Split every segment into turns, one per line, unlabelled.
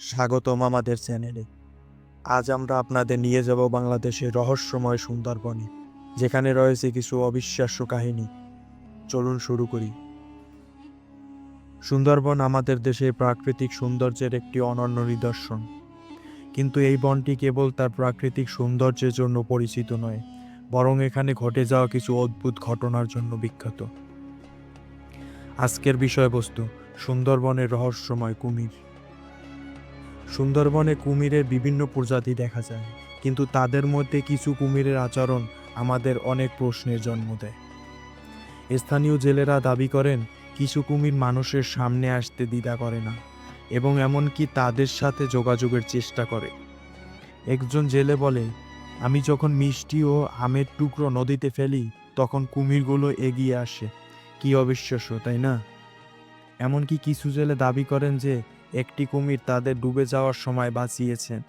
স্বাগতম আমাদের চ্যানেলে। আজ আমরা আপনাদের নিয়ে যাব বাংলাদেশের রহস্যময় সুন্দরবনে, যেখানে রয়েছে কিছু অবিশ্বাস্য কাহিনী। চলুন শুরু করি। সুন্দরবন আমাদের দেশের প্রাকৃতিক সৌন্দর্যের একটি অনন্য নিদর্শন। কিন্তু এই বনটি কেবল তার প্রাকৃতিক সৌন্দর্যের জন্য পরিচিত নয়, বরং এখানে ঘটে যাওয়া কিছু অদ্ভুত ঘটনার জন্য বিখ্যাত। আজকের বিষয়বস্তু, সুন্দরবনের রহস্যময় কুমির। সুন্দরবনে কুমিরের বিভিন্ন প্রজাতি দেখা যায়, কিন্তু তাদের মধ্যে কিছু কুমিরের আচরণ আমাদের অনেক প্রশ্নের জন্ম দেয়। স্থানীয় জেলেরা দাবি করেন, কিছু কুমির মানুষের সামনে আসতে দ্বিধা করে না, এবং এমনকি তাদের সাথে যোগাযোগের চেষ্টা করে। একজন জেলে বলে, আমি যখন মিষ্টি ও আমের টুকরো নদীতে ফেলি, তখন কুমিরগুলো এগিয়ে আসে। কি অবিশ্বাস্য, তাই না? এমনকি কিছু জেলে দাবি করেন যে একটি কুমির তাদের ডুবে যাওয়ার সময় বাঁচিয়েছেন।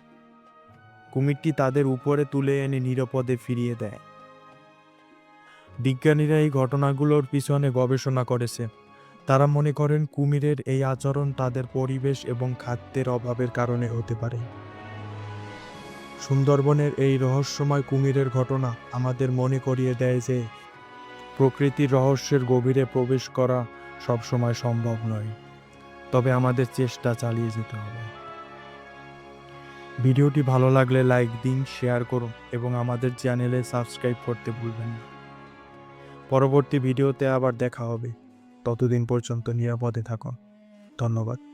কুমিরটি তাদের উপরে তুলে এনে নিরাপদে ফিরিয়ে দেয়। বিজ্ঞানীরা এই ঘটনাগুলোর পিছনে গবেষণা করেছে। তারা মনে করেন কুমিরের এই আচরণ তাদের পরিবেশ এবং খাদ্যের অভাবের কারণে হতে পারে। সুন্দরবনের এই রহস্যময় কুমিরের ঘটনা আমাদের মনে করিয়ে দেয় যে, প্রকৃতির রহস্যের গভীরে প্রবেশ করা সবসময় সম্ভব নয়। তবে আমাদের চেষ্টা চালিয়ে যেতে হবে। ভিডিওটি ভালো লাগলে লাইক দিন, শেয়ার করুন এবং আমাদের চ্যানেলে সাবস্ক্রাইব করতে ভুলবেন না। পরবর্তী ভিডিওতে আবার দেখা হবে। ততদিন পর্যন্ত নিরাপদে থাকুন। ধন্যবাদ।